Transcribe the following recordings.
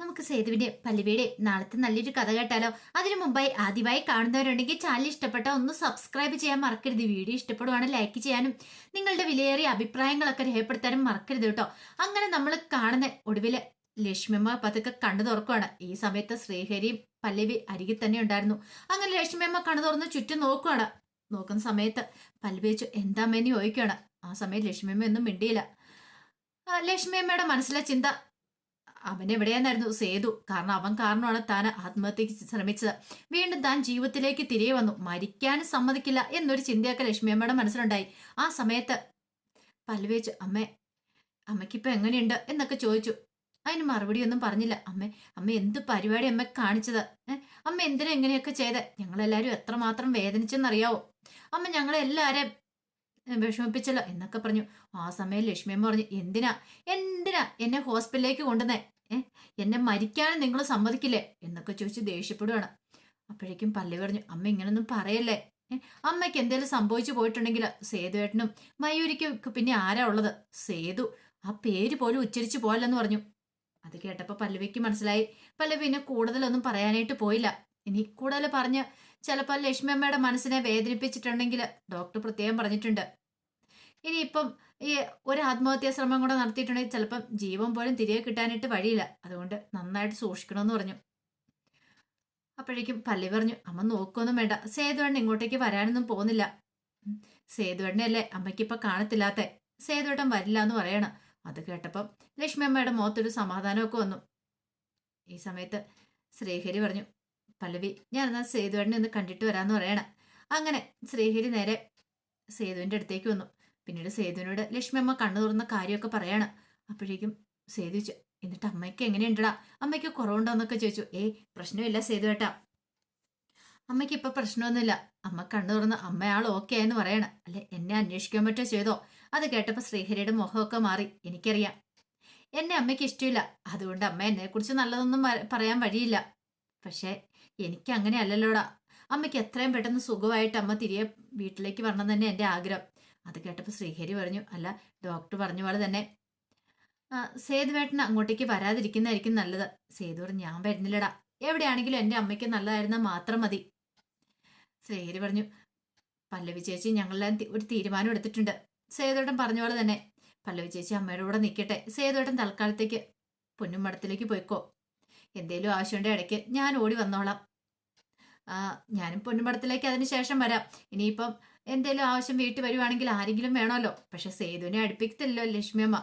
നമുക്ക് സേതുവിന്റെ പല്ലുവിയുടെ നാളത്തെ നല്ലൊരു കഥ കേട്ടാലോ? അതിനു മുമ്പായി ആദ്യമായി കാണുന്നവരുണ്ടെങ്കിൽ ചാനൽ ഇഷ്ടപ്പെട്ട ഒന്ന് സബ്സ്ക്രൈബ് ചെയ്യാൻ മറക്കരുത്. വീഡിയോ ഇഷ്ടപ്പെടുവാണ് ലൈക്ക് ചെയ്യാനും നിങ്ങളുടെ വിലയേറിയ അഭിപ്രായങ്ങളൊക്കെ രേഖപ്പെടുത്താനും മറക്കരുത് കേട്ടോ. അങ്ങനെ നമ്മൾ കാണുന്ന ഒടുവിൽ ലക്ഷ്മിയമ്മ പതുക്കെ കണ്ണു തുറക്കുവാണ്. ഈ സമയത്ത് ശ്രീഹരിയും പല്ലവി അരികിൽ തന്നെ ഉണ്ടായിരുന്നു. അങ്ങനെ ലക്ഷ്മിയമ്മ കണ്ണു തുറന്ന് ചുറ്റും നോക്കുവാണ്. നോക്കുന്ന സമയത്ത് പല്ലവി വെച്ചു എന്താ മേനി ചോദിക്കുവാണ്. ആ സമയത്ത് ലക്ഷ്മിയമ്മ ഒന്നും മിണ്ടിയില്ല. ലക്ഷ്മിയമ്മയുടെ മനസ്സിലെ ചിന്ത അവൻ എവിടെയെന്നായിരുന്നു സേതു. കാരണം അവൻ കാരണമാണ് താൻ ആത്മഹത്യക്ക് ശ്രമിച്ചത്. വീണ്ടും താൻ ജീവിതത്തിലേക്ക് തിരികെ വന്നു. മരിക്കാനും സമ്മതിക്കില്ല എന്നൊരു ചിന്തയൊക്കെ ലക്ഷ്മിയമ്മയുടെ മനസ്സിലുണ്ടായി. ആ സമയത്ത് പല്ലുവേച്ചു അമ്മേ അമ്മയ്ക്കിപ്പോ എങ്ങനെയുണ്ട്? എന്നൊക്കെ ചോദിച്ചു. അതിന് മറുപടി ഒന്നും പറഞ്ഞില്ല. അമ്മ അമ്മ എന്ത് പരിപാടി അമ്മ കാണിച്ചത്? അമ്മ എന്തിനാ എങ്ങനെയൊക്കെ ചെയ്ത്? ഞങ്ങളെല്ലാവരും എത്രമാത്രം വേദനിച്ചെന്നറിയാവോ? അമ്മ ഞങ്ങളെല്ലാരെയും ഏ, വിഷമിപ്പിച്ചല്ലോ. എന്നൊക്കെ പറഞ്ഞു. ആ സമയം ലക്ഷ്മിയമ്മ പറഞ്ഞു എന്തിനാ? എന്തിനാ എന്നെ ഹോസ്പിറ്റലിലേക്ക് കൊണ്ടുവന്നേ? എന്നെ മരിക്കാനും നിങ്ങൾ സമ്മതിക്കില്ലേ? എന്നൊക്കെ ചോദിച്ച് ദേഷ്യപ്പെടുകയാണ് അപ്പോഴേക്കും പല്ലി പറഞ്ഞു അമ്മ ഇങ്ങനൊന്നും പറയല്ലേ? അമ്മയ്ക്ക് എന്തെങ്കിലും സംഭവിച്ചു പോയിട്ടുണ്ടെങ്കിൽ സേതുവേട്ടനും മയൂരിക്കും പിന്നെ ആരാ ഉള്ളത്? സേതു ആ പേര് പോലും ഉച്ചരിച്ചു പോയല്ലെന്ന് പറഞ്ഞു. അത് കേട്ടപ്പോൾ പല്ലവിക്ക് മനസ്സിലായി. പല്ലവി പിന്നെ കൂടുതലൊന്നും പറയാനായിട്ട് പോയില്ല. ഇനി കൂടുതൽ പറഞ്ഞ് ചിലപ്പോൾ ലക്ഷ്മി അമ്മയുടെ മനസ്സിനെ വേദനിപ്പിച്ചിട്ടുണ്ടെങ്കിൽ ഡോക്ടർ പ്രത്യേകം പറഞ്ഞിട്ടുണ്ട്. ഇനിയിപ്പം ഈ ഒരു ആത്മഹത്യാ ശ്രമം കൂടെ നടത്തിയിട്ടുണ്ടെങ്കിൽ ചിലപ്പം ജീവൻ പോലും തിരികെ കിട്ടാനായിട്ട് വഴിയില്ല. അതുകൊണ്ട് നന്നായിട്ട് സൂക്ഷിക്കണമെന്ന് പറഞ്ഞു. അപ്പോഴേക്കും പല്ലി പറഞ്ഞു അമ്മ നോക്കൊന്നും വേണ്ട. സേതുവേണ്ണ ഇങ്ങോട്ടേക്ക് വരാനൊന്നും പോകുന്നില്ല. സേതുവേണ്ണയല്ലേ അമ്മയ്ക്കിപ്പൊ കാണത്തില്ലാത്ത. സേതുവേട്ടൻ വരില്ല എന്ന് പറയണം. അത് കേട്ടപ്പം ലക്ഷ്മി അമ്മയുടെ മുഖത്തൊരു സമാധാനമൊക്കെ വന്നു. ഈ സമയത്ത് ശ്രീഹരി പറഞ്ഞു പല്ലവി ഞാൻ എന്നാൽ സേതുവേണ്ണി ഒന്ന് കണ്ടിട്ട് വരാമെന്ന് പറയണം. അങ്ങനെ ശ്രീഹരി നേരെ സേതുവിന്റെ അടുത്തേക്ക് വന്നു. പിന്നീട് സേതുവിനോട് ലക്ഷ്മി അമ്മ കണ്ണു തുറന്ന കാര്യമൊക്കെ പറയാണ്. അപ്പോഴേക്കും സേതു ചോദിച്ചു എന്നിട്ട് അമ്മയ്ക്ക് എങ്ങനെയുണ്ടടാ? അമ്മയ്ക്ക് കുറവുണ്ടോന്നൊക്കെ ചോദിച്ചു. ഏയ് പ്രശ്നമില്ല സേതുവേട്ടാ. അമ്മയ്ക്ക് ഇപ്പൊ പ്രശ്നമൊന്നുമില്ല. അമ്മ കണ്ണു തുറന്ന് അമ്മയാൾ ഓക്കെ ആയെന്ന് പറയണ. അല്ലെ എന്നെ അന്വേഷിക്കാൻ പറ്റോ ചെയ്തോ? അത് കേട്ടപ്പോ ശ്രീഹരിയുടെ മുഖമൊക്കെ മാറി. എനിക്കറിയാം. എന്നെ അമ്മയ്ക്ക് ഇഷ്ടമില്ല. അതുകൊണ്ട് അമ്മ എന്നെ കുറിച്ച് നല്ലതൊന്നും പറയാൻ വഴിയില്ല. പക്ഷെ എനിക്ക് അങ്ങനെ അല്ലല്ലോടാ അമ്മയ്ക്ക് എത്രയും പെട്ടെന്ന് സുഖമായിട്ട് അമ്മ തിരികെ വീട്ടിലേക്ക് വരണം തന്നെ എന്റെ ആഗ്രഹം. അത് കേട്ടപ്പോൾ ശ്രീഹരി പറഞ്ഞു അല്ല ഡോക്ടർ പറഞ്ഞ പോലെ തന്നെ. സേതുവേട്ടൻ അങ്ങോട്ടേക്ക് വരാതിരിക്കുന്നതായിരിക്കും നല്ലത്. സേതു പറഞ്ഞു ഞാൻ വരുന്നില്ലടാ. എവിടെയാണെങ്കിലും എന്റെ അമ്മയ്ക്ക് നല്ലതായിരുന്നാൽ മാത്രം മതി. ശ്രീഹരി പറഞ്ഞു പല്ലവി ചേച്ചി ഞങ്ങളെല്ലാം ഒരു തീരുമാനം എടുത്തിട്ടുണ്ട്. സേതുവേട്ടൻ പറഞ്ഞ പോലെ തന്നെ പല്ലവി ചേച്ചി അമ്മയുടെ കൂടെ നിൽക്കട്ടെ. സേതുവേട്ടൻ തൽക്കാലത്തേക്ക് പൊന്നുമടത്തിലേക്ക് പോയിക്കോ. എന്തേലും ആവശ്യമുണ്ട് ഇടയ്ക്ക് ഞാൻ ഓടി വന്നോളാം. ഞാനും പൊന്നുപടത്തിലേക്ക് അതിന് ശേഷം വരാം. ഇനിയിപ്പം എന്തെങ്കിലും ആവശ്യം വീട്ടിൽ വരുവാണെങ്കിൽ ആരെങ്കിലും വേണമല്ലോ. പക്ഷെ സേതുവിനെ അടുപ്പിക്കത്തില്ലല്ലോ ലക്ഷ്മിയമ്മ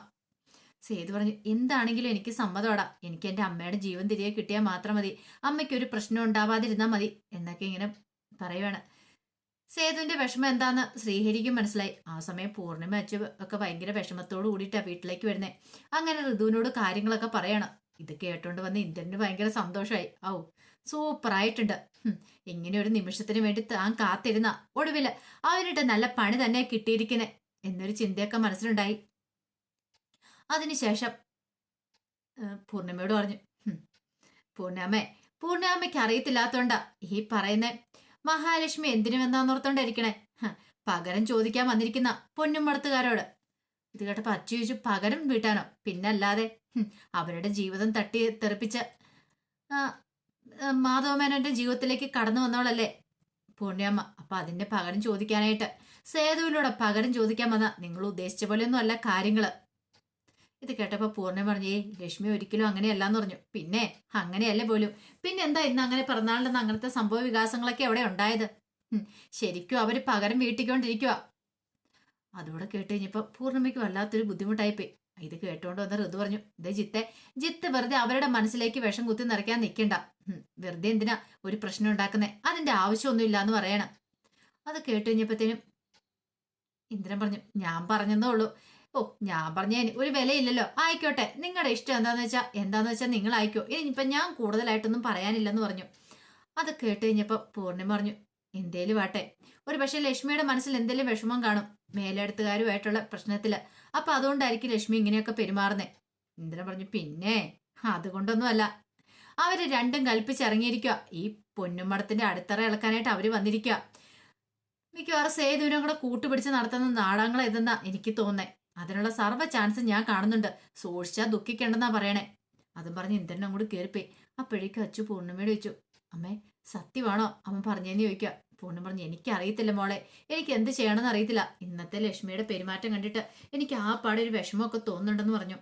സേതു പറഞ്ഞു എന്താണെങ്കിലും എനിക്ക് സമ്മതോടാ. എനിക്ക് എന്റെ അമ്മയുടെ ജീവൻ തിരികെ കിട്ടിയാൽ മാത്രം മതി. അമ്മയ്ക്ക് ഒരു പ്രശ്നം ഉണ്ടാവാതിരുന്നാൽ മതി എന്നൊക്കെ ഇങ്ങനെ പറയുവാണ്. സേതുവിന്റെ വിഷമം എന്താന്ന് ശ്രീഹരിക്കും മനസ്സിലായി. ആ സമയം പൂർണിമ അച്ഛ ഒക്കെ ഭയങ്കര വിഷമത്തോട് കൂടിയിട്ടാണ് വീട്ടിലേക്ക് വരുന്നത് അങ്ങനെ ഋതുവിനോട് കാര്യങ്ങളൊക്കെ പറയണം. ഇത് കേട്ടോണ്ട് വന്ന് ഇന്ദ്രന് ഭയങ്കര സന്തോഷമായി ഔ സൂപ്പറായിട്ടുണ്ട് ഇങ്ങനെ ഒരു നിമിഷത്തിന് വേണ്ടി താൻ കാത്തിരുന്ന ഒടുവിൽ അവനിട്ട് നല്ല പണി തന്നെ കിട്ടിയിരിക്കുന്നെ എന്നൊരു ചിന്തയൊക്കെ മനസ്സിലുണ്ടായി. അതിനുശേഷം പൂർണിമയോട് പറഞ്ഞു "ഹും, പൂർണിമേ പൂർണിമയ്ക്ക് അറിയത്തില്ലാത്തോണ്ടാ ഈ പറയുന്നേ മഹാലക്ഷ്മി എന്തിനു വന്നാന്നോർത്തോണ്ടായിരിക്കണേ പകരം ചോദിക്കാൻ വന്നിരിക്കുന്ന പൊന്നുമടത്തുകാരോട്. ഇത് കേട്ടപ്പോ അച്ചു ചോദിച്ചു പകരം വീട്ടാനോ? പിന്നല്ലാതെ അവരുടെ ജീവിതം തട്ടി തെറിപ്പിച്ച മാധവമേനോന്റെ ജീവിതത്തിലേക്ക് കടന്നു വന്നവളല്ലേ? പൂർണിയമ്മ അപ്പൊ അതിന്റെ പകരം ചോദിക്കാനായിട്ട്. സേതുവിനോട് പകരം ചോദിക്കാൻ വന്ന നിങ്ങൾ ഉദ്ദേശിച്ച പോലെയൊന്നും അല്ല കാര്യങ്ങൾ. ഇത് കേട്ടപ്പോ പൂർണ പറഞ്ഞു ഏയ് ലക്ഷ്മി ഒരിക്കലും അങ്ങനെയല്ലാന്ന് പറഞ്ഞു. പിന്നെ അങ്ങനെയല്ലേ പോലും. പിന്നെ എന്താ ഇന്ന് അങ്ങനെ പിറന്നാളിന്റെ അങ്ങനത്തെ സംഭവ വികാസങ്ങളൊക്കെ എവിടെ ഉണ്ടായത്? ശരിക്കും അവർ പകരം വീട്ടിക്കൊണ്ടിരിക്കുക അതുകൂടെ കേട്ട് കഴിഞ്ഞപ്പോൾ പൂർണിമയ്ക്ക് വല്ലാത്തൊരു ബുദ്ധിമുട്ടായിപ്പോയി. ഇത് കേട്ടോണ്ട് വന്ന ഋതു പറഞ്ഞു ഇതേ ജിത്തെ ജിത്ത് വെറുതെ അവരുടെ മനസ്സിലേക്ക് വിഷം കുത്തി നിറയ്ക്കാൻ നിൽക്കണ്ട വെറുതെ എന്തിനാ ഒരു പ്രശ്നം ഉണ്ടാക്കുന്നേ? അതിന്റെ ആവശ്യമൊന്നുമില്ല എന്ന് പറയണം. അത് കേട്ട് കഴിഞ്ഞപ്പോഴത്തേനും ഇന്ദ്രൻ പറഞ്ഞു ഞാൻ പറഞ്ഞതേ ഉള്ളൂ. ഓ ഞാൻ പറഞ്ഞതിന് ഒരു വിലയില്ലല്ലോ. ആയിക്കോട്ടെ. നിങ്ങളുടെ ഇഷ്ടം എന്താന്ന് വെച്ചാൽ എന്താന്ന് വെച്ചാൽ നിങ്ങൾ ആയിക്കോ. ഇനിയിപ്പൊ ഞാൻ കൂടുതലായിട്ടൊന്നും പറയാനില്ലെന്ന് പറഞ്ഞു. അത് കേട്ട് കഴിഞ്ഞപ്പോൾ പൂർണിമ പറഞ്ഞു എന്തേലും ആട്ടെ ഒരു പക്ഷേ ലക്ഷ്മിയുടെ മനസ്സിൽ എന്തേലും വിഷമം കാണും. മേലെടുത്തുകാരുമായിട്ടുള്ള പ്രശ്നത്തിൽ. അപ്പൊ അതുകൊണ്ടായിരിക്കും ലക്ഷ്മി ഇങ്ങനെയൊക്കെ പെരുമാറുന്നേ. ഇന്ദ്രൻ പറഞ്ഞു പിന്നെ അതുകൊണ്ടൊന്നും അല്ല അവർ രണ്ടും കൽപ്പിച്ചിറങ്ങിയിരിക്കുക ഈ പൊന്നുമടത്തിന്റെ അടിത്തറ ഇളക്കാനായിട്ട് അവർ വന്നിരിക്കുക മിക്കവാറും സേതുവിനും കൂടെ കൂട്ടുപിടിച്ച് നടത്തുന്ന നാടകങ്ങൾ ഇതെന്നാ എനിക്ക് തോന്നേ. അതിനുള്ള സർവ ചാൻസ് ഞാൻ കാണുന്നുണ്ട്. സൂക്ഷിച്ചാ ദുഃഖിക്കേണ്ടെന്നാ പറയണേ. അതും പറഞ്ഞ് ഇന്ദ്രനും കൂടി കയറിപ്പോയി അപ്പോഴേക്കും അച്ചു പൂർണിമയോട് ചോദിച്ചു അമ്മേ സത്യമാണോ അമ്മ പറഞ്ഞേന്ന് ചോദിക്കുക പൂർണിമ പറഞ്ഞു എനിക്കറിയത്തില്ല മോളെ. എനിക്ക് എന്ത് ചെയ്യണമെന്ന് അറിയത്തില്ല. ഇന്നത്തെ ലക്ഷ്മിയുടെ പെരുമാറ്റം കണ്ടിട്ട് എനിക്ക് ആ പാടെ ഒരു വിഷമമൊക്കെ തോന്നുന്നുണ്ടെന്ന് പറഞ്ഞു.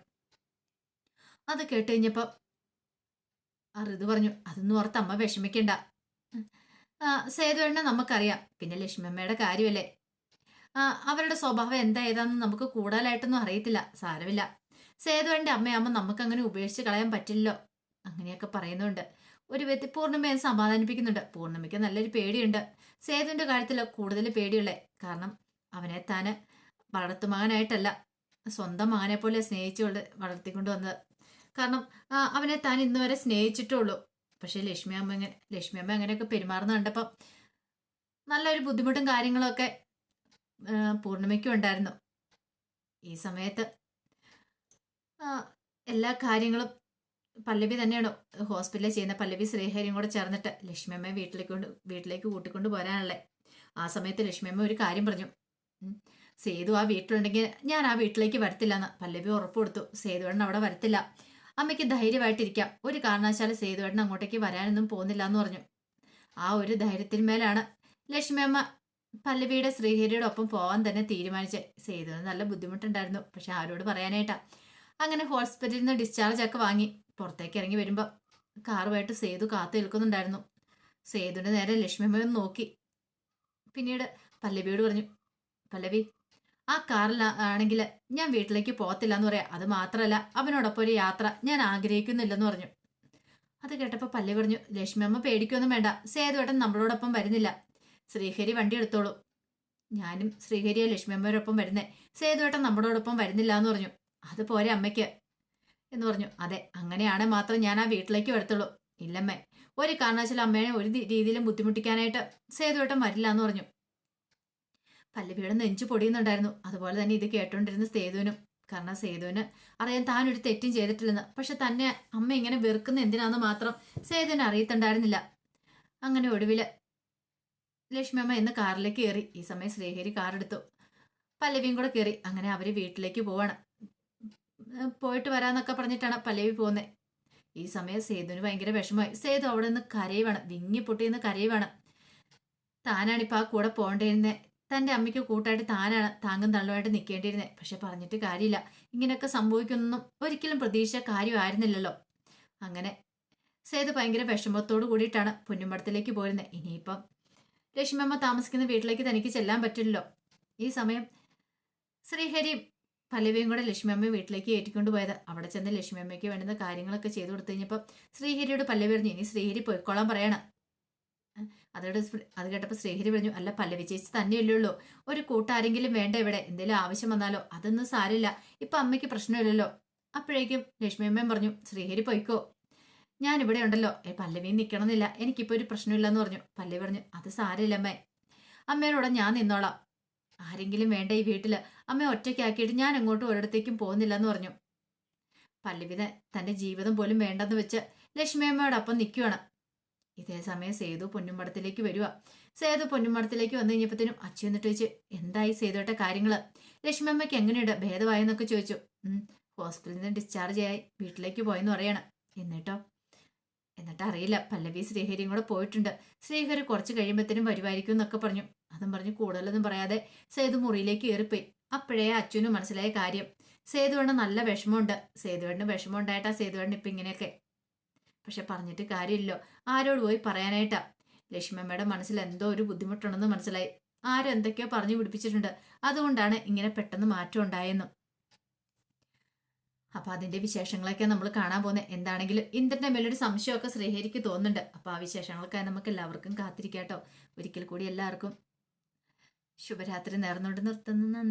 അത് കേട്ട് കഴിഞ്ഞപ്പോൾ ഋതു പറഞ്ഞു അതൊന്നും ഓർത്ത് അമ്മ വിഷമിക്കണ്ട. സേതുവേണ്ണ നമുക്കറിയാം. പിന്നെ ലക്ഷ്മിയമ്മയുടെ കാര്യമല്ലേ? അവരുടെ സ്വഭാവം എന്താ ഏതാണെന്ന് നമുക്ക് കൂടുതലായിട്ടൊന്നും അറിയത്തില്ല. സാരമില്ല. സേതുവേണ്ട അമ്മയാകുമ്പോൾ നമുക്ക് അങ്ങനെ ഉപേക്ഷിച്ച് കളയാൻ പറ്റില്ലല്ലോ. അങ്ങനെയൊക്കെ പറയുന്നുണ്ട്. ഒരു വ്യക്തി പൂർണിമയെ സമാധാനിപ്പിക്കുന്നുണ്ട്. പൂർണിമയ്ക്ക് നല്ലൊരു പേടിയുണ്ട്. സേതുവിന്റെ കാര്യത്തിൽ കൂടുതൽ പേടിയുള്ളേ. കാരണം അവനെ താന് വളർത്തുമകനായിട്ടല്ല സ്വന്തം മകനെ പോലെ സ്നേഹിച്ചുകൊണ്ട് വളർത്തിക്കൊണ്ട് വന്നത്. കാരണം അവനെ താൻ ഇന്ന് വരെ സ്നേഹിച്ചിട്ടുള്ളൂ. പക്ഷെ ലക്ഷ്മി അമ്മ ഇങ്ങനെ ലക്ഷ്മി അമ്മ അങ്ങനെയൊക്കെ പെരുമാറുന്ന കണ്ടപ്പം നല്ലൊരു ബുദ്ധിമുട്ടും കാര്യങ്ങളൊക്കെ പൂർണിമയ്ക്കും ഉണ്ടായിരുന്നു. ഈ സമയത്ത് എല്ലാ കാര്യങ്ങളും പല്ലവി തന്നെയാണ് ഹോസ്പിറ്റലിൽ ചെയ്യുന്ന പല്ലവി ശ്രീഹരിയും കൂടെ ചേർന്നിട്ട് ലക്ഷ്മിയമ്മയെ വീട്ടിലേക്ക് കൊണ്ട് വീട്ടിലേക്ക് കൂട്ടിക്കൊണ്ട് പോരാനല്ലേ ആ സമയത്ത് ലക്ഷ്മിയമ്മ ഒരു കാര്യം പറഞ്ഞു. സേതു ആ വീട്ടിലുണ്ടെങ്കിൽ ഞാൻ ആ വീട്ടിലേക്ക് വരത്തില്ലെന്ന് പല്ലവി ഉറപ്പ് കൊടുത്തു. സേതുവേണ്ണൻ അവിടെ വരത്തില്ല. അമ്മയ്ക്ക് ധൈര്യമായിട്ടിരിക്കാം. ഒരു കാരണവശാലും സേതുവേണ്ണൻ അങ്ങോട്ടേക്ക് വരാനൊന്നും പോകുന്നില്ല എന്ന് പറഞ്ഞു. ആ ഒരു ധൈര്യത്തിന്മേലാണ് ലക്ഷ്മിയമ്മ പല്ലവിയുടെ ശ്രീഹരിയുടെ ഒപ്പം പോകാൻ തന്നെ തീരുമാനിച്ചത് സേതുവിന് നല്ല ബുദ്ധിമുട്ടുണ്ടായിരുന്നു. പക്ഷെ ആരോട് പറയാനായിട്ടാ. അങ്ങനെ ഹോസ്പിറ്റലിൽ നിന്ന് ഡിസ്ചാർജ് ഒക്കെ വാങ്ങി. പുറത്തേക്ക് ഇറങ്ങി വരുമ്പോൾ കാറുമായിട്ട് സേതു കാത്തു നിൽക്കുന്നുണ്ടായിരുന്നു. സേതുവിന്റെ നേരെ ലക്ഷ്മിയമ്മ ഒന്ന് നോക്കി. പിന്നീട് പല്ലവിയോട് പറഞ്ഞു പല്ലവി ആ കാറിൽ ആണെങ്കിൽ ഞാൻ വീട്ടിലേക്ക് പോകത്തില്ല എന്ന് പറയാം. അത് മാത്രമല്ല അവനോടൊപ്പം ഒരു യാത്ര ഞാൻ ആഗ്രഹിക്കുന്നില്ലെന്ന് പറഞ്ഞു. അത് കേട്ടപ്പോൾ പല്ലവി പറഞ്ഞു ലക്ഷ്മിയമ്മ പേടിക്കൊന്നും വേണ്ട. സേതുവേട്ടൻ നമ്മളോടൊപ്പം വരുന്നില്ല. ശ്രീഹരി വണ്ടി എടുത്തോളൂ. ഞാനും ശ്രീഹരിയെ ലക്ഷ്മിയമ്മയോടൊപ്പം വരുന്നേ. സേതുവേട്ടൻ നമ്മളോടൊപ്പം വരുന്നില്ല എന്ന് പറഞ്ഞു. അത് പോരെ അമ്മയ്ക്ക്. എന്ന് പറഞ്ഞു. അതെ അങ്ങനെയാണെ മാത്രം ഞാൻ ആ വീട്ടിലേക്ക് വരത്തുള്ളൂ. ഇല്ലമ്മേ ഒരു കാരണവശാലും അമ്മേനെ ഒരു രീതിയിലും ബുദ്ധിമുട്ടിക്കാനായിട്ട് സേതുവേട്ടൻ വരില്ല എന്ന് പറഞ്ഞു. പല്ലവിയുടെ നെഞ്ചു പൊടിയുന്നുണ്ടായിരുന്നു. അതുപോലെ തന്നെ ഇത് കേട്ടോണ്ടിരുന്ന സേതുവിനും കാരണം സേതുവിന് അറിയാൻ ഒരു തെറ്റും ചെയ്തിട്ടില്ലെന്ന്. പക്ഷെ തന്നെ അമ്മ ഇങ്ങനെ വെറുക്കുന്ന എന്തിനാന്ന് മാത്രം സേതുവിന് അറിയത്തുണ്ടായിരുന്നില്ല. അങ്ങനെ ഒടുവിൽ ലക്ഷ്മി അമ്മ ഇന്ന് കാറിലേക്ക് കയറി. ഈ സമയം ശ്രീഹരി കാറെടുത്തു. പല്ലവിയും കൂടെ കയറി. അങ്ങനെ അവർ വീട്ടിലേക്ക് പോവാണ്. പോയിട്ട് വരാന്നൊക്കെ പറഞ്ഞിട്ടാണ് പല്ലവി പോകുന്നത് ഈ സമയം സേതുവിന് ഭയങ്കര വിഷമമായി. സേതു അവിടെ നിന്ന് കരയുവാണ്. വിങ്ങി പൊട്ടിയെന്ന് കരയുവാണ്. താനാണിപ്പോൾ ആ കൂടെ പോകേണ്ടിയിരുന്നത് തന്റെ അമ്മയ്ക്ക് കൂട്ടായിട്ട് താനാണ് താങ്ങും തള്ളുമായിട്ട് നിൽക്കേണ്ടിയിരുന്നത് പക്ഷെ പറഞ്ഞിട്ട് കാര്യമില്ല. ഇങ്ങനെയൊക്കെ സംഭവിക്കുന്നൊന്നും ഒരിക്കലും പ്രതീക്ഷ കാര്യമായിരുന്നില്ലല്ലോ. അങ്ങനെ സേതു ഭയങ്കര വിഷമത്തോടു കൂടിയിട്ടാണ് പുന്നുമ്പടത്തിലേക്ക് പോരുന്നത് ഇനിയിപ്പം ലക്ഷ്മിയമ്മ താമസിക്കുന്ന വീട്ടിലേക്ക് തനിക്ക് ചെല്ലാൻ പറ്റില്ലല്ലോ. ഈ സമയം ശ്രീഹരിയും പല്ലവിയും കൂടെ ലക്ഷ്മിയമ്മയെ വീട്ടിലേക്ക് ഏറ്റിക്കൊണ്ട് പോയത് അവിടെ ചെന്ന് ലക്ഷ്മിയമ്മയ്ക്ക് വേണ്ടുന്ന കാര്യങ്ങളൊക്കെ ചെയ്തു കൊടുത്തു കഴിഞ്ഞപ്പോൾ ശ്രീഹരിയോട് പല്ലവി പറഞ്ഞു ഇനി ശ്രീഹരി പോയിക്കോളാൻ പറയണം. അതോട് അത് കേട്ടപ്പോൾ ശ്രീഹരി പറഞ്ഞു അല്ല പല്ലവി ചേച്ചി തന്നെയല്ലേ ഉള്ളൂ. ഒരു കൂട്ടാരെങ്കിലും വേണ്ട ഇവിടെ? എന്തെങ്കിലും ആവശ്യം വന്നാലോ? അതൊന്നും സാരില്ല ഇപ്പൊ അമ്മയ്ക്ക് പ്രശ്നമില്ലല്ലോ. അപ്പോഴേക്കും ലക്ഷ്മി ലക്ഷ്മിയമ്മയും പറഞ്ഞു ശ്രീഹരി പോയിക്കോ. ഞാൻ ഇവിടെ ഉണ്ടല്ലോ. ഏ പല്ലവിയും നിൽക്കണമെന്നില്ല എനിക്കിപ്പോ ഒരു പ്രശ്നമില്ലെന്ന് പറഞ്ഞു. പല്ലവി പറഞ്ഞു അത് സാരില്ല അമ്മേ. അമ്മയോടെ ഞാൻ നിന്നോളാം. ആരെങ്കിലും വേണ്ട ഈ വീട്ടിൽ. അമ്മ ഒറ്റയ്ക്കാക്കിയിട്ട് ഞാൻ അങ്ങോട്ട് ഒരിടത്തേക്കും പോകുന്നില്ല എന്ന് പറഞ്ഞു. പല്ലവിന് തന്റെ ജീവിതം പോലും വേണ്ടെന്ന് വെച്ച് ലക്ഷ്മിയമ്മയോടൊപ്പം നിൽക്കുവാണ് ഇതേ സമയം സേതു പൊന്നുമടത്തിലേക്ക് വരിക സേതു പൊന്നുമടത്തിലേക്ക് വന്നു കഴിഞ്ഞപ്പോഴത്തേനും അച്ഛൻ എന്നിട്ട് ചോദിച്ചു എന്തായി സേതുവേട്ട കാര്യങ്ങൾ? ലക്ഷ്മിയമ്മയ്ക്ക് എങ്ങനെയുണ്ട്? ഭേദമായെന്നൊക്കെ ചോദിച്ചു. ഹോസ്പിറ്റലിൽ നിന്ന് ഡിസ്ചാർജ് ആയി. വീട്ടിലേക്ക് പോയെന്ന് പറയണം. എന്നിട്ടോ എന്നിട്ട് അറിയില്ല പല്ലവി ശ്രീഹരിയും കൂടെ പോയിട്ടുണ്ട്. ശ്രീഹരി കുറച്ച് കഴിയുമ്പോഴത്തേനും വരുമായിരിക്കും എന്നൊക്കെ പറഞ്ഞു. അതും പറഞ്ഞ് കൂടുതലൊന്നും പറയാതെ സേതു മുറിയിലേക്ക് കയറിപ്പോയി. അപ്പോഴേ അച്ഛനും മനസ്സിലായ കാര്യം. സേതുവേണ്ട നല്ല വിഷമമുണ്ട്. സേതുവേണ്ട വിഷമം ഉണ്ടായിട്ടാ സേതുവേണ്ട ഇപ്പം ഇങ്ങനെയൊക്കെ. പക്ഷെ പറഞ്ഞിട്ട് കാര്യമില്ലല്ലോ. ആരോട് പോയി പറയാനായിട്ടാ? ലക്ഷ്മമ്മയുടെ മനസ്സിൽ എന്തോ ഒരു ബുദ്ധിമുട്ടുണ്ടെന്ന് മനസ്സിലായി. ആരും എന്തൊക്കെയോ പറഞ്ഞു പിടിപ്പിച്ചിട്ടുണ്ട്. അതുകൊണ്ടാണ് ഇങ്ങനെ പെട്ടെന്ന് മാറ്റം ഉണ്ടായെന്നും. അപ്പൊ അതിന്റെ വിശേഷങ്ങളൊക്കെ നമ്മൾ കാണാൻ പോകുന്നത് എന്താണെങ്കിലും ഇന്ദ്രന്റെ മേലൊരു സംശയമൊക്കെ ശ്രീഹരിക്ക് തോന്നുന്നുണ്ട്. അപ്പൊ ആ വിശേഷങ്ങൾക്കായി നമുക്ക് എല്ലാവർക്കും കാത്തിരിക്കാട്ടോ ഒരിക്കൽ കൂടി എല്ലാവർക്കും ശുഭരാത്രി നേർന്നുകൊണ്ട് നിർത്തുന്നു.